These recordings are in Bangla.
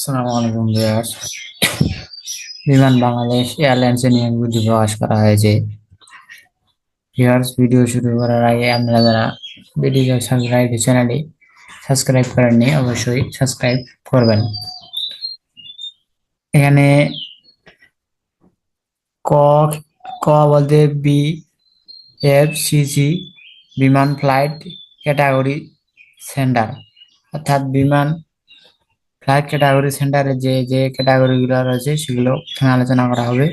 আসসালামু আলাইকুম ভিউয়ার্স। বিমান বাংলাদেশ এয়ারলাইন্স নিয়ে ভিডিও প্রকাশ করা হয়েছে। ভিউয়ার্স, ভিডিও শুরু করার আগে আপনারা যারা ভিডিও সাবস্ক্রাইব চ্যানেলটি সাবস্ক্রাইব করেননি, অবশ্যই সাবস্ক্রাইব করবেন। এখানে ক ক বলতে B F C C Biman, flight, category, centre. অর্থাৎ বিমান ফ্লাইট ক্যাটাগরি সেন্টারে যে যে ক্যাটাগরি গুলো রয়েছে সেগুলো আলোচনা করা হবে।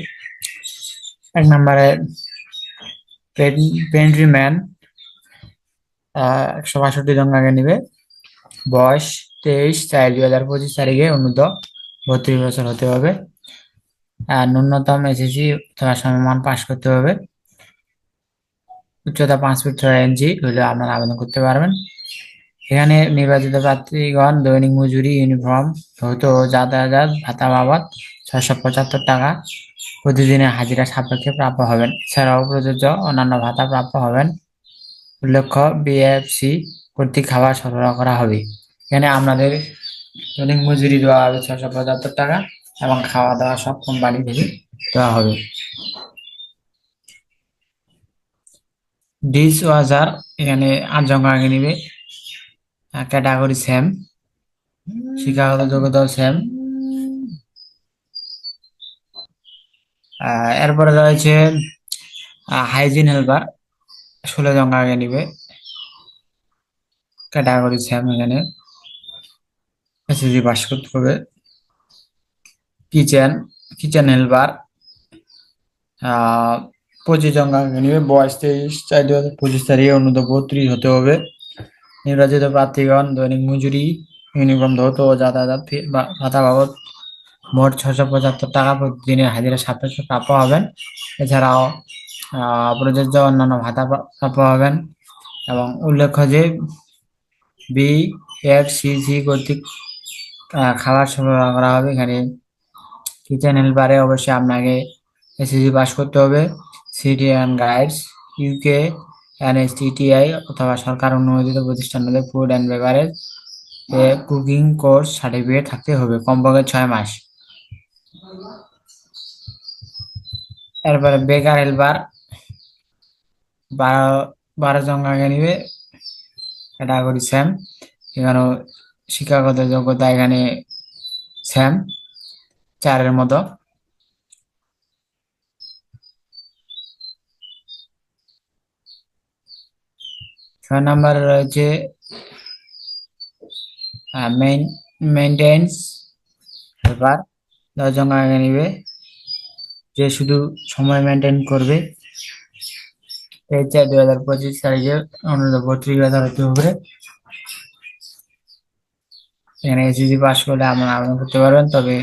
এক নম্বরে পেন্ট্রিম্যান একশো বাষট্টি জন আগে নিবে। বয়স তেইশ চার, দুই হাজার পঁচিশ তারিখে অনুদ্ধ বত্রিশ বছর হতে হবে। আর ন্যূনতম এসএসসি অথবা সমমান পাশ করতে হবে। উচ্চতা পাঁচ ফিট ছয় ইঞ্চি হলে আপনারা আবেদন করতে পারবেন। এখানে নির্বাচিত প্রার্থীগণ দৈনিক মজুরি, ইউনিফর্ম ভৌত ও যাতায়াত, ভাতা বাবদ ছয়শো পঁচাত্তর টাকা প্রতিদিনের হাজিরা সাপেক্ষে প্রাপ্য হবেন। এছাড়াও প্রযোজ্য অন্যান্য ভাতা প্রাপ্য হবেন। উল্লেখ্য বিএফসি কর্তৃক খাবার সরবরাহ করা হবে। এখানে আপনাদের দৈনিক মজুরি দেওয়া হবে ছয়শো পঁচাত্তর টাকা এবং খাওয়া দাওয়া সব কোম্পানি থেকে দেওয়া হবে। ডিস ওয়াজার এখানে আট জন আগে নিবে। ক্যাটাগরি সেম শিক্ষাগত যোগ্যতাও সেম এরপরে রয়েছে হাইজিন হেল্পার ষোলো জন আগে নিবে। ক্যাটাগরি সেম এখানে। এসএসসি পাস করতে হবে। কিচেন কিচেন হেল্পার পঁচিশ জন আগে নিবে। বয়স তেইশ, চার দু হাজার পঁচিশ তারিখে অন্যত বত্রিশ হতে হবে। নির্বাচিত প্রার্থীগণ দৈনিক মজুরি, ইউনিফর্ম ধৌত ও যাতায়াত ভাতা বাবদ মোট ছশো পঁচাত্তর টাকা প্রতিদিনের হাজিরা সাপেক্ষে প্রাপ্য হবেন। এছাড়াও প্রযোজ্য অন্যান্য ভাতা প্রাপ্য হবেন এবং উল্লেখ্য যে বি এফ সি সি কর্তৃক খাবার সরবরাহ করা হবে। এখানে কিচেন হেল্পারে অবশ্যই আপনাকে এসএসসি পাস করতে হবে। City and Guilds, UK NSTTI অথবা সরকার অনুমোদিত প্রতিষ্ঠান food and beverage cooking course certificate থাকতে হবে কমপক্ষে ছয় মাস। এরপরে বেকার হেল্পার, বারো বারো জন আগে নিবে। Category same. এখানেও শিক্ষাগত যোগ্যতা এখানে স্যাম। চারের মতো। ছয় নম্বরে রয়েছে মেনটেন্স হেল্পার দশজন আগে নিবে, যে শুধু সময় মেনটেন করবে। এই চার দুই হাজার পঁচিশ তারিখে অনুরোধ বত্রিশ হাজার হতে হবে। এখানে এসএসসি পাস করলে আপনারা আবেদন করতে পারবেন, তবে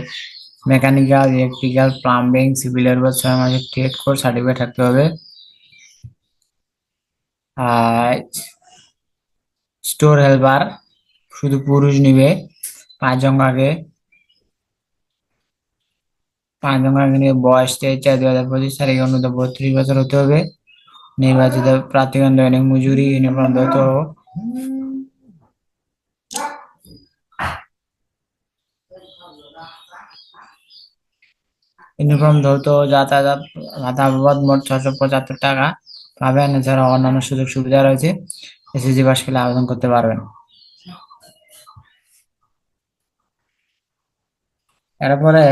মেকানিক্যাল ইলেকট্রিক্যাল প্লাম্বিং সিভিলের বা ছয় মাসের টেট কোর্স সার্টিফিকেট থাকতে হবে। আর স্টোর হেল্পার শুধু পুরুষ নিবে, পাঁচ আগে পাঁচ আগে নিয়ে বয়স তেইশ চার দুই হাজার পঁচিশ তারিখে অন্যত বত্রিশ বছর হতে হবে। নির্বাচিত প্রার্থীগণ দৈনিক মজুরি, ইউনিফর্ম দত ইউনিফর্ম ধৌত যাতায়াত, ভাতা বাবদ মোট ছশো পঁচাত্তর টাকা। পাবেন এছাড়া অন্যান্য সুযোগ সুবিধা রয়েছে। এসএসসি পাস আবেদন করতে পারবেন। এরপরে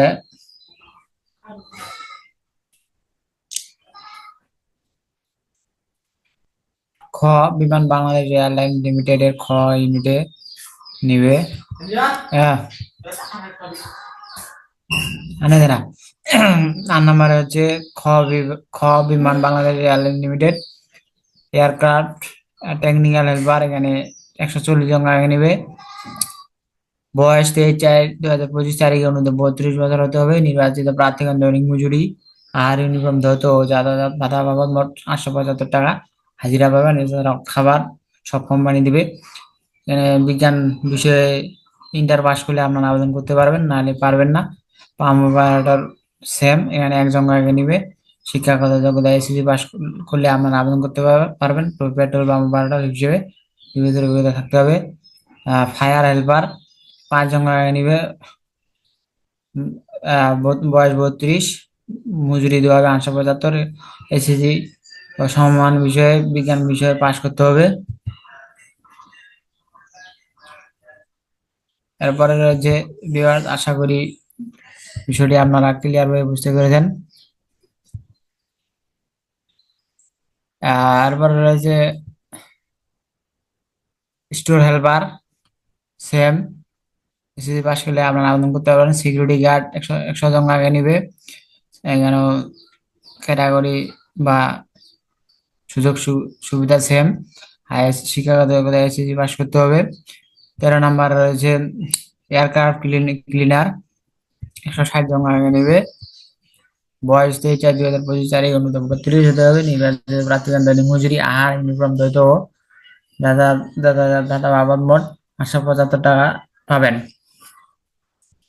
খ, বিমান বাংলাদেশ এয়ারলাইন লিমিটেড এর খ ইউনিটে নিবে। হচ্ছে খ খ Biman Bangladesh airline limited aircraft technical helper এখানে একশো চল্লিশ জন আগে নিবে। বয়স তেইশ চার দু হাজার পঁচিশ তারিখে অনুযায়ী বত্রিশ বছর হতে হবে। নির্বাচিত প্রার্থীগণ দৈনিক মজুরি। আর ইউনিফর্ম ধরতে ও যাতায়াত ভাতা বাবদ মোট আটশো পঁচাত্তর টাকা। হাজিরা পাবেন খাবার সব কোম্পানি দিবে। বিজ্ঞান বিষয়ে ইন্টার পাস করলে আপনারা আবেদন করতে পারবেন নাহলে পারবেন না। পাম অপারেটর সেম এখানে একজন আগে নিবে। শিক্ষাগত যোগ্যতা এসএসসি পাস করলে আপনারা আবেদন করতে পারবেন। পেট্রোল পাম্প অপারেটর হিসেবে বিবিধ যোগ্যতা থাকতে হবে। ফায়ার হেল্পার পাঁচ জন নিবে। বয়স বত্রিশ, মজুরি দেওয়া হবে আটশো পঁচাত্তর, এসএসসি সমমান বিষয়ে, বিজ্ঞান বিষয়ে পাশ করতে হবে। এরপরে রয়েছে বিভাগ, আশা করি বিষয়টি আপনারা ক্লিয়ার ভাবে বুঝতে পেরেছেন। আহ, এরপরে রয়েছে store helper same. SSC pass করলে আপনারা আবেদন করতে পারেন সিকিউরিটি গার্ড একশো একশো জন আগে নিবে। এখানেও ক্যাটাগরি বা সুযোগ সুবিধা সেম। হাইয়েস্ট শিক্ষাগত যোগ্যতা এসএসসি পাস করতে হবে। তেরো নাম্বার রয়েছে এয়ারক্রাফট ক্লিনার। একশো ষাট জন আগে নেবে। বয়স তেইশ চার, দুই হাজার পঁচিশ তারিখ অন্যতম তিরিশ হতে হবে, নির্বাচিত দৈনিক মজুরি, আহার, ইউনিফর্ম, দ্বৈত দাদা দাদা দাদা বাবদ মোট আটশো পঁচাত্তর টাকা পাবেন।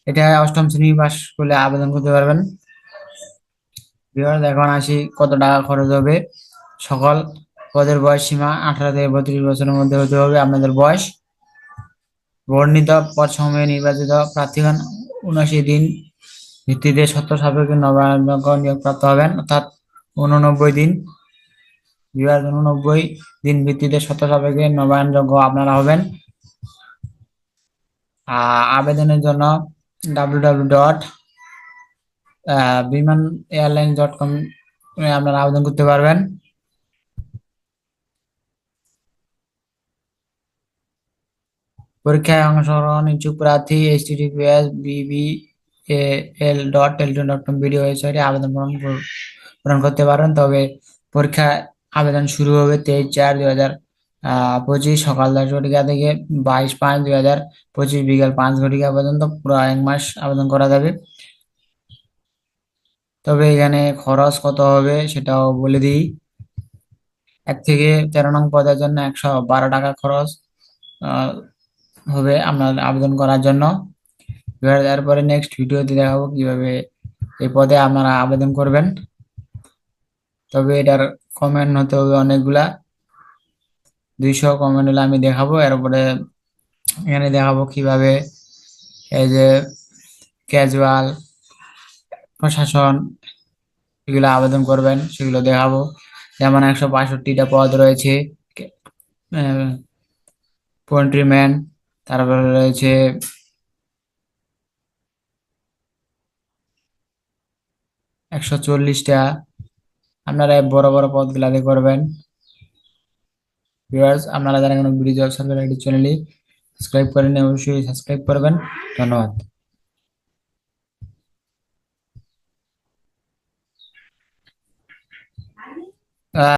এটা অষ্টম শ্রেণি পাস করলে আবেদন করতে পারবেন। এখন আসি কত টাকা খরচ হবে। সকল পদের বয়স সীমা আঠারো থেকে বত্রিশ বছরের মধ্যে হতে হবে। আপনাদের বয়স, বর্ণিত পদ সময়ে নির্বাচিত প্রার্থীগণ উনআশি দিন ভিত্তিতে সত্য সাপেক্ষে নবায়নযোগ্য নিয়োগপ্রাপ্ত হবেন, অর্থাৎ উননব্বই দিন বিভাগ উননব্বই দিন ভিত্তিতে সত্য সাপেক্ষে নবায়নযোগ্য আপনারা হবেন। আবেদনের জন্য W W dot Biman airline dot com আপনারা আবেদন করতে পারবেন। পরীক্ষায় অংশগ্রহণ ইচ্ছুক প্রার্থী HTTPS BBL dot teletalk dot com video ওয়েবসাইটে আবেদন পূরণ কর- পূরণ করতে পারেন। তবে পরীক্ষা আবেদন শুরু হবে তেইশ চার দুই হাজার পঁচিশ, সকাল দশ ঘটিকা থেকে বাইশ পাঁচ দুই হাজার পঁচিশ, বিকাল পাঁচ ঘটিকা পর্যন্ত পুরো এক মাস আবেদন করা যাবে। তবে এখানে খরচ কত হবে সেটাও বলে দিই। এক থেকে তেরো নং পদের জন্য একশো বারো টাকা খরচ হবে আপনার আবেদন করার জন্য। এবার তারপরে নেক্সট ভিডিওতে দেখাবো কীভাবে এই পদে আপনারা আবেদন করবেন। তবে এটার কমেন্ট হতে হবে অনেকগুলা। দুইশো কমেন্ট হলে আমি দেখাবো। এরপরে এখানে দেখাবো কীভাবে এই যে ক্যাজুয়াল প্রশাসন এগুলো আবেদন করবেন, সেগুলো দেখাবো। যেমন একশো বাষট্টিটা পদ রয়েছে পোয়েন্ট্রিম্যান তারপরে রয়েছে একশো চল্লিশটা। আপনারা বড় বড় পদগুলাতে করবেন। ভিউয়ার্স আপনারা যারা কোনো ভিডিও সরকারি চ্যানেলটি সাবস্ক্রাইব করেন অবশ্যই সাবস্ক্রাইব করবেন। ধন্যবাদ।